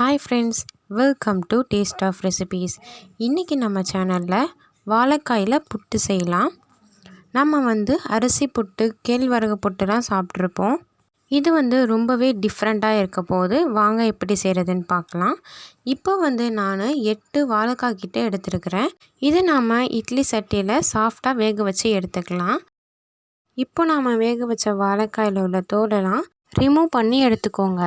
Hi friends welcome to taste of recipes இன்றைக்கி நம்ம சேனலில் வாழைக்காயில் புட்டு செய்யலாம். நம்ம வந்து அரிசி புட்டு கேழ்வரகு புட்டுலாம் சாப்பிட்ருப்போம் இது வந்து ரொம்பவே டிஃப்ரெண்ட்டாக இருக்க போது வாங்க எப்படி செய்கிறதுன்னு பார்க்கலாம். இப்போ வந்து நான் எட்டு வாழைக்காய் கிட்டே எடுத்துருக்கிறேன். இது நாம் இட்லி சட்டியில் சாஃப்டாக வேக வச்சு எடுத்துக்கலாம். இப்போ நாம் வேக வச்ச வாழைக்காயில் உள்ள தோலெல்லாம் ரிமூவ் பண்ணி எடுத்துக்கோங்க.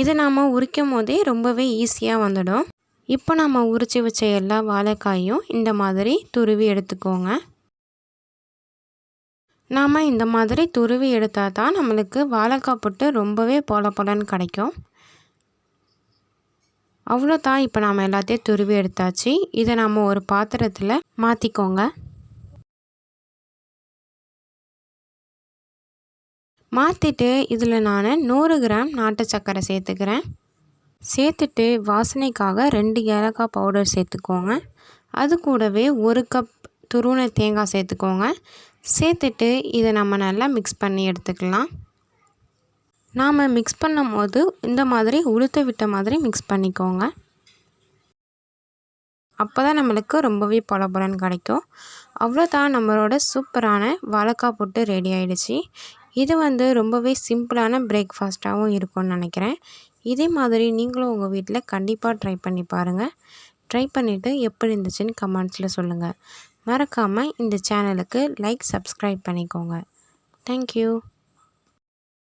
இது நாம் உரிக்கும் போதே ரொம்பவே ஈஸியாக வந்துடும். இப்போ நம்ம உரித்து வச்ச எல்லா வாழைக்காயும் இந்த மாதிரி துருவி எடுத்துக்கோங்க. நாம் இந்த மாதிரி துருவி எடுத்தால் தான் நம்மளுக்கு வாழைக்காய் புட்டு ரொம்பவே பொல பொலன்னு கிடைக்கும். அவ்வளோதான் இப்போ நாம் எல்லாத்தையும் துருவி எடுத்தாச்சு. இதை நாம் ஒரு பாத்திரத்தில் மாற்றிக்கோங்க மாற்றிட்டு இதில் நான் நூறு கிராம் நாட்டு சர்க்கரை சேர்த்துக்கிறேன். சேர்த்துட்டு வாசனைக்காக ரெண்டு ஏலக்காய் பவுடர் சேர்த்துக்கோங்க. அது கூடவே ஒரு கப் துருவன தேங்காய் சேர்த்துக்கோங்க. சேர்த்துட்டு இதை நம்ம நல்லா மிக்ஸ் பண்ணி எடுத்துக்கலாம். நாம் மிக்ஸ் பண்ணும் போது இந்த மாதிரி உளுத்த விட்ட மாதிரி மிக்ஸ் பண்ணிக்கோங்க. அப்போ தான் நம்மளுக்கு ரொம்பவே பலபலன் கிடைக்கும். அவ்வளோதான் நம்மளோட சூப்பரான வாழைக்காய் போட்டு ரெடி ஆகிடுச்சி இது வந்து ரொம்பவே சிம்பிளான பிரேக்ஃபாஸ்ட்டாகவும் இருக்கும்னு நினைக்கிறேன். இதே மாதிரி நீங்களும் உங்கள் வீட்டில் கண்டிப்பாக ட்ரை பண்ணி பாருங்கள் ட்ரை பண்ணிவிட்டு எப்படி இருந்துச்சுன்னு கமெண்ட்ஸில் சொல்லுங்கள் மறக்காமல் இந்த சேனலுக்கு லைக் சப்ஸ்கிரைப் பண்ணிக்கோங்க. தேங்க்யூ